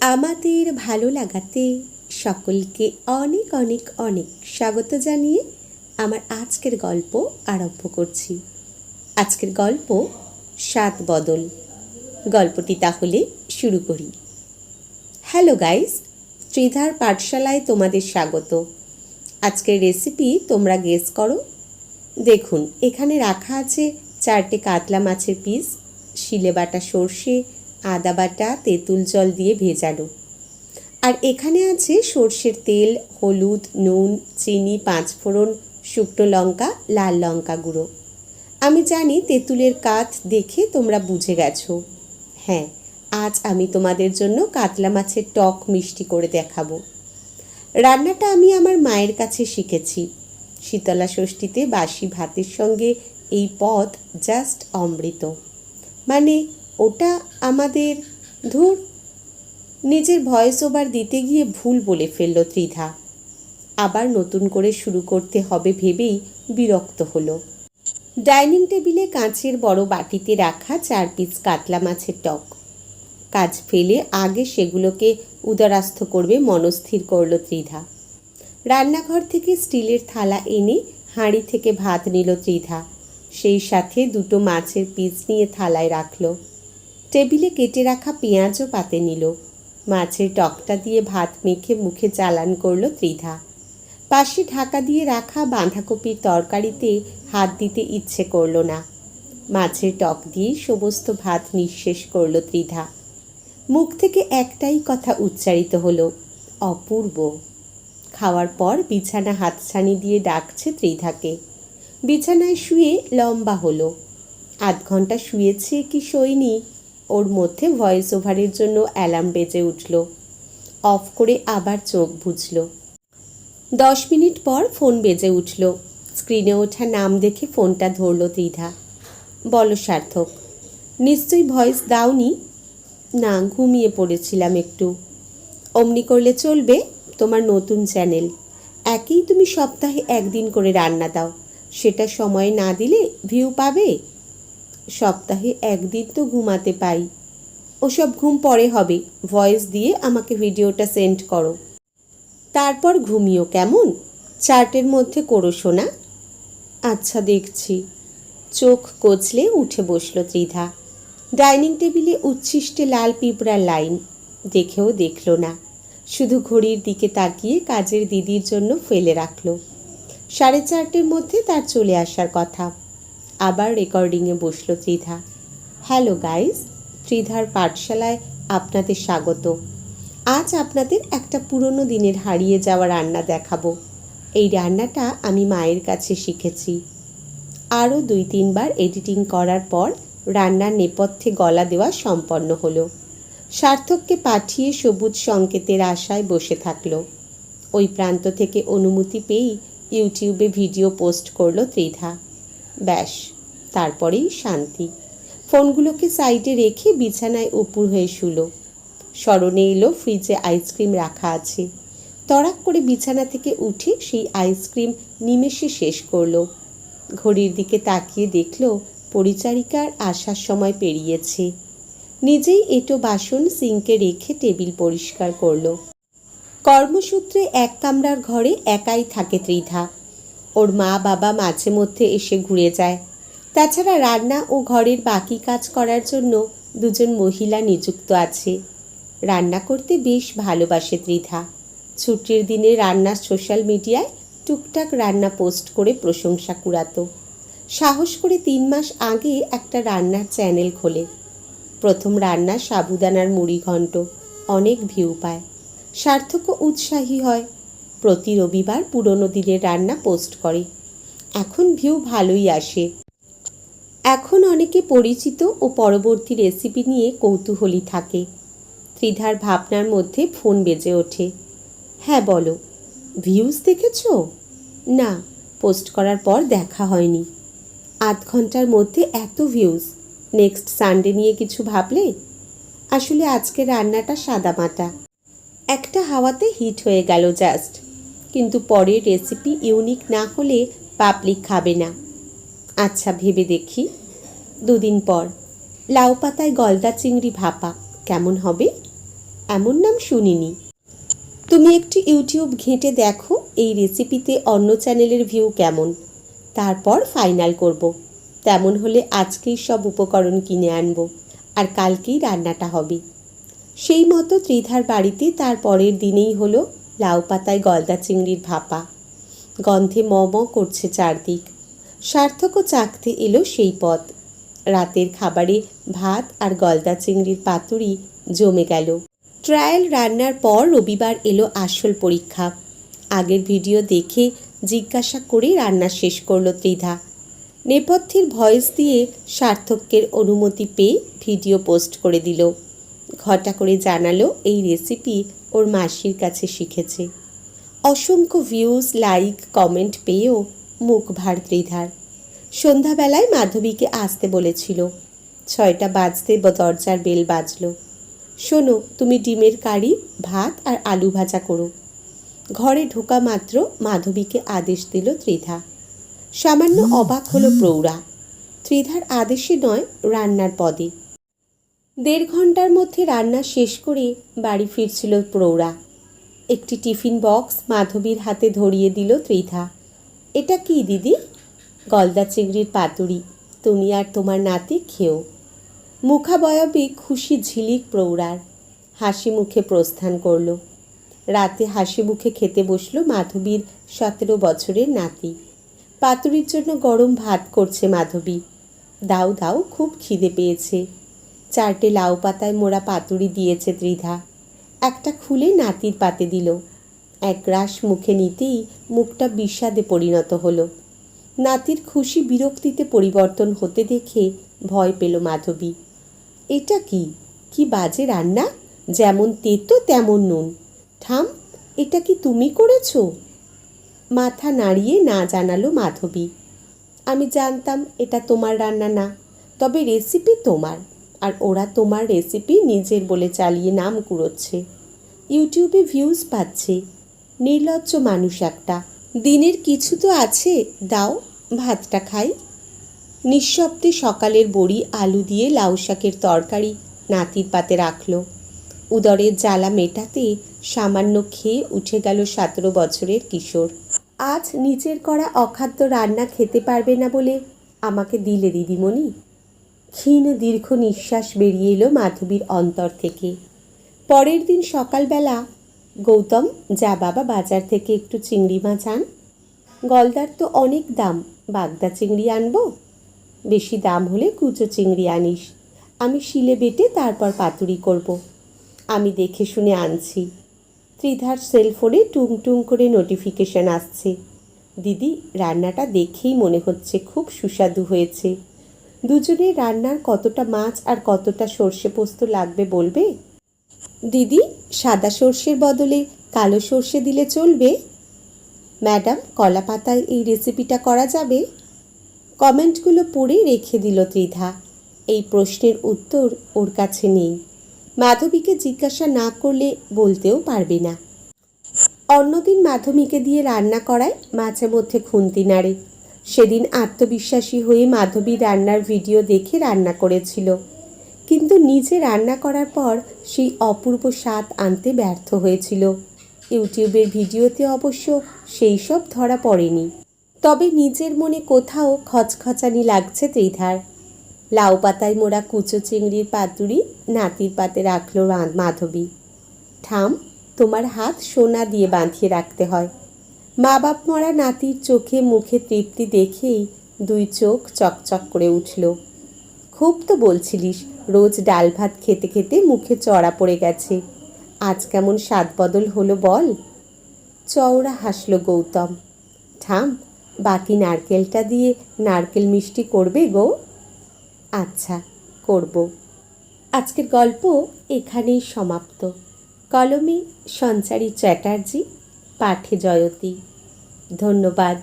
আমাদের ভালো লাগাতে সকলকে অনেক অনেক অনেক স্বাগত জানিয়ে আমার আজকের গল্প আরম্ভ করছি। আজকের গল্প সাত বদল। গল্পটি তাহলে শুরু করি। হ্যালো গাইস, ত্রিধার পাঠশালায় তোমাদের স্বাগত। আজকের রেসিপি তোমরা গেস করো। দেখুন, এখানে রাখা আছে চারটে কাতলা মাছের পিস শিলে বাটা সর্ষে আদা বাটা, তেঁতুল জল দিয়ে ভেজানো। আর এখানে আছে সর্ষের তেল, হলুদ, নুন, চিনি, পাঁচফোড়ন, শুকনো লঙ্কা, লাল লঙ্কা গুঁড়ো। আমি জানি তেঁতুলের কাঠ দেখে তোমরা বুঝে গেছো। হ্যাঁ আজ আমি তোমাদের জন্য কাতলা মাছের টক মিষ্টি করে দেখাবো। রান্নাটা আমি আমার মায়ের কাছে শিখেছি। শীতলা ষষ্ঠীতে বাসি ভাতের সঙ্গে এই পদ জাস্ট অমৃত। মানে ওটা আমাদের, ধুর, নিজের ভয়েস ওভার দিতে গিয়ে ভুল বলে ফেলল ত্রিধা। আবার নতুন করে শুরু করতে হবে ভেবেই বিরক্ত হলো। ডাইনিং টেবিলে কাঁচের বড় বাটিতে রাখা চার পিস কাতলা মাছের টক। কাজ ফেলে আগে সেগুলোকে উদারাস্ত করবে মনস্থির করল ত্রিধা। রান্নাঘর থেকে স্টিলের থালা এনে হাঁড়ি থেকে ভাত নিল ত্রিধা। সেই সাথে দুটো মাছের পিস নিয়ে থালায় রাখল। টেবিলে কেটে রাখা পেঁয়াজও পাতে নিল। মাছের টকটা দিয়ে ভাত মেখে মুখে চালান করল ত্রিধা। পাশে ঢাকা দিয়ে রাখা বাঁধাকপির তরকারিতে হাত দিতে ইচ্ছে করল না। মাছের টক দিয়ে সমস্ত ভাত নিঃশেষ করল ত্রিধা। মুখ থেকে একটাই কথা উচ্চারিত হলো, অপূর্ব। খাওয়ার পর বিছানা হাতছানি দিয়ে ডাকছে ত্রিধাকে। বিছানায় শুয়ে লম্বা হলো। আধ ঘণ্টা শুয়েছে কি শোয়নি ওর মধ্যে ভয়েস ওভারের জন্য অ্যালার্ম বেজে উঠল। অফ করে আবার চোখ বুঝল দশ মিনিট পর ফোন বেজে উঠল। স্ক্রিনে ওঠা নাম দেখে ফোনটা ধরল দ্বিধা। বলো সার্থক, নিশ্চয়ই ভয়েস দাওনি? না, ঘুমিয়ে পড়েছিলাম একটু। অমনি করলে চলবে তোমার নতুন চ্যানেল একই তুমি সপ্তাহে একদিন করে রান্না দাও। সেটা সময় না দিলে ভিউ পাবে? সপ্তাহে একদিন তো ঘুমাতে পাই ওসব ঘুম পরে হবে ভয়েস দিয়ে আমাকে ভিডিওটা সেন্ড করো। তারপর ঘুমিও কেমন? চার্টের মধ্যে করো শোনা আচ্ছা দেখছি। চোখ কচলে উঠে বসল ত্রিধা। ডাইনিং টেবিলে উচ্ছিষ্টে লাল পিঁপড়ার লাইন, দেখেও দেখল না। শুধু ঘড়ির দিকে তাকিয়ে কাজের দিদির জন্য ফেলে রাখল। সাড়ে চারটের মধ্যে তার চলে আসার কথা। আবার রেকর্ডিংয়ে বসল ত্রিধা। হ্যালো গাইস, ত্রিধার পাঠশালায় আপনাদের স্বাগত। আজ আপনাদের একটা পুরনো দিনের হারিয়ে যাওয়া রান্না দেখাবো। এই রান্নাটা আমি মায়ের কাছে শিখেছি। আরও দুই তিনবার এডিটিং করার পর রান্নার নেপথ্যে গলা দেওয়া সম্পন্ন হলো। সার্থককে পাঠিয়ে সবুজ সংকেতের আশায় বসে থাকল। ওই প্রান্ত থেকে অনুমতি পেয়েই ইউটিউবে ভিডিও পোস্ট করল ত্রিধা। ব্যাস, তারপরেই শান্তি। ফোনগুলোকে সাইডে রেখে বিছানায় উপুর হয়ে শুলো। স্মরণে এলো ফ্রিজে আইসক্রিম রাখা আছে। তড়াক করে বিছানা থেকে উঠে সেই আইসক্রিম নিমেষে শেষ করল। ঘড়ির দিকে তাকিয়ে দেখল পরিচারিকার আসার সময় পেরিয়েছে। নিজেই এটো বাসন সিঙ্কে রেখে টেবিল পরিষ্কার করল। কর্মসূত্রে এক কামরার ঘরে একাই থাকে ত্রিধা। ওর মা, বাবা মাঝে মধ্যে এসে ঘুরে যায়। তাছাড়া রান্না ও ঘরের বাকি কাজ করার জন্য দুজন মহিলা নিযুক্ত আছে। রান্না করতে বেশ ভালোবাসে ত্রিধা। ছুটির দিনে রান্নার সোশ্যাল মিডিয়ায় টুকটাক রান্না পোস্ট করে প্রশংসা কুড়াতো। সাহস করে তিন মাস আগে একটা রান্নার চ্যানেল খোলে। প্রথম রান্না সাবুদানার মুড়ি ঘণ্ট অনেক ভিউ পায়। সার্থক উৎসাহী হয়। প্রতি রবিবার পুরনো দিনের রান্না পোস্ট করে। এখন ভিউ ভালোই আসে। এখন অনেকে পরিচিত ও পরবর্তী রেসিপি নিয়ে কৌতূহলী থাকে। ত্রিধার ভাবনার মধ্যে ফোন বেজে ওঠে। হ্যাঁ বলো। ভিউজ দেখেছ? না, পোস্ট করার পর দেখা হয়নি। আধ ঘণ্টার মধ্যে এত ভিউজ। নেক্সট সানডে নিয়ে কিছু ভাবলে? আসলে আজকে রান্নাটা সাদামাটা। একটা হাওয়াতে হিট হয়ে গেল জাস্ট। কিন্তু পরের রেসিপি ইউনিক না হলে পাবলিক খাবে না। আচ্ছা ভেবে দেখি। দুদিন পর, লাউ পাতায় গলদা চিংড়ি ভাপা, কেমন হবে? এমন নাম শুনিনি। তুমি একটু ইউটিউব ঘেঁটে দেখো এই রেসিপিতে অন্য চ্যানেলের ভিউ কেমন। তারপর ফাইনাল করব। তেমন হলে আজকেই সব উপকরণ কিনে আনব, আর কালকেই রান্নাটা হবে। সেই মতো ত্রিধার বাড়িতে তার পরের দিনেই হলো লাউ পাতায় গলদা চিংড়ির ভাপা। গন্ধে ম করছে চারদিক। সার্থকও চাকতে এলো সেই পথ। রাতের খাবারে ভাত আর গলদা চিংড়ির পাতুরি জমে গেল। ট্রায়াল রান্নার পর রবিবার এলো আসল পরীক্ষা। আগের ভিডিও দেখে জিজ্ঞাসা করে রান্না শেষ করল ত্রিধা। নেপথ্যের ভয়েস দিয়ে সার্থকের অনুমতি পেয়ে ভিডিও পোস্ট করে দিল। ঘটা করে জানালো এই রেসিপি ওর মাসির কাছে শিখেছে। অসংখ্য ভিউজ লাইক কমেন্ট পেয়েও মুখ ভার ত্রিধার। সন্ধ্যাবেলায় মাধবীকে আসতে বলেছিল। ছয়টা বাজতে দরজার বেল বাজলো। শোনো, তুমি ডিমের কারি, ভাত আর আলু ভাজা করো। ঘরে ঢোকা মাত্র মাধবীকে আদেশ দিল ত্রিধা। সামান্য অবাক হলো প্রৌঢ়া। ত্রিধার আদেশে নয়, রান্নার পদে। দেড় ঘণ্টার মধ্যে রান্না শেষ করে বাড়ি ফিরছিল প্রৌঢ়া। একটি টিফিন বক্স মাধবীর হাতে ধরিয়ে দিল ত্রিধা। এটা কি দিদি? গলদা চিংড়ির পাতুরি। তুমি আর তোমার নাতি খেও। মুখাবয়বে খুশি ঝিলিক প্রৌঢ়ার। হাসি মুখে প্রস্থান করল। রাতে হাসি মুখে খেতে বসল মাধবীর সতেরো বছরের নাতি। পাতুরির জন্য গরম ভাত করছে মাধবী। দাও দাও, খুব খিদে পেয়েছে। চারটে লাউ পাতায় মোড়া পাতুরি দিয়েছে ত্রিধা। একটা খুলে নাতির পাতে দিল। এক গ্রাস মুখে নিতেই মুখটা বিষাদে পরিণত হলো। নাতির খুশি বিরক্তিতে পরিবর্তন হতে দেখে ভয় পেল মাধবী। এটা কি? কি বাজে রান্না? যেমন তেতো, তেমন নুন। ঠাম, এটা কি তুমি করেছ? মাথা নাড়িয়ে না জানালো মাধবী। আমি জানতাম এটা তোমার রান্না না, তবে রেসিপি তোমার। আর ওরা তোমার রেসিপি নিজের বলে চালিয়ে নাম কুড়োচ্ছে। ইউটিউবে ভিউজ পাচ্ছে। নির্লজ্জ মানুষ একটা। দিনের কিছু তো আছে, দাও, ভাতটা খাই। নিঃশব্দে সকালের বড়ি আলু দিয়ে লাউ শাকের তরকারি নাতির পাতে রাখল। উদরের জ্বালা মেটাতে সামান্য খেয়ে উঠে গেল সতেরো বছরের কিশোর। আজ নিচের করা অখাদ্য রান্না খেতে পারবে না বলে আমাকে দিলে দিদিমণি। ক্ষীণ দীর্ঘ নিঃশ্বাস বেরিয়ে এলো মাধবীর অন্তর থেকে। পরের দিন সকালবেলা, গৌতম, যা বাবা বাজার থেকে একটু চিংড়ি মাছ আন। গলদার তো অনেক দাম, বাগদা চিংড়ি আনব? বেশি দাম হলে কুচো চিংড়ি আনিস। আমি শিলে বেটে তারপর পাতুরি করব। আমি দেখে শুনে আনছি। ত্রিধার সেলফোনে টুং টুং করে নোটিফিকেশন আসছে। দিদি, রান্নাটা দেখেই মনে হচ্ছে খুব সুস্বাদু হয়েছে। দুজনে রান্নার কতটা মাছ আর কতটা সর্ষে পোস্ত লাগবে বলবে? দিদি, সাদা সর্ষের বদলে কালো সর্ষে দিলে চলবে? ম্যাডাম কলা পাতায় এই রেসিপিটা করা যাবে? কমেন্টগুলো পড়ে রেখে দিল ত্রিধা। এই প্রশ্নের উত্তর ওর কাছে নেই। মাধবীকে জিজ্ঞাসা না করলে বলতেও পারবে না। অন্যদিন মাধবীকে দিয়ে রান্না করায় মাঝে মধ্যে খুন্তি নাড়ে। সেদিন আত্মবিশ্বাসী হয়ে মাধবী রান্নার ভিডিও দেখে রান্না করেছিল। কিন্তু নিজে রান্না করার পর সেই অপূর্ব স্বাদ আনতে ব্যর্থ হয়েছিল। ইউটিউবের ভিডিওতে অবশ্য সেই সব ধরা পড়েনি। তবে নিজের মনে কোথাও খচখচানি লাগছে ত্রিধার। লাউ পাতায় মোড়া কুচো চিংড়ির পাতুরি নাতির পাতে রাখল মাধবী। ঠাম, তোমার হাত সোনা দিয়ে বাঁধিয়ে রাখতে হয়। মা বাপ মরা নাতির চোখে মুখে তৃপ্তি দেখেই দুই চোখ চকচক করে উঠল। খুব তো বলছিলিস, রোজ ডাল ভাত খেতে খেতে মুখে চড়া পড়ে গেছে। আজ কেমন স্বাদ বদল হলো বল। চওড়া হাসলো গৌতম। ঠাম, বাকি নারকেলটা দিয়ে নারকেল মিষ্টি করবে গো? আচ্ছা করব। আজকের গল্প এখানেই সমাপ্ত। কলমে সঞ্চারী চ্যাটার্জি পাঠে জয়তী। ধন্যবাদ।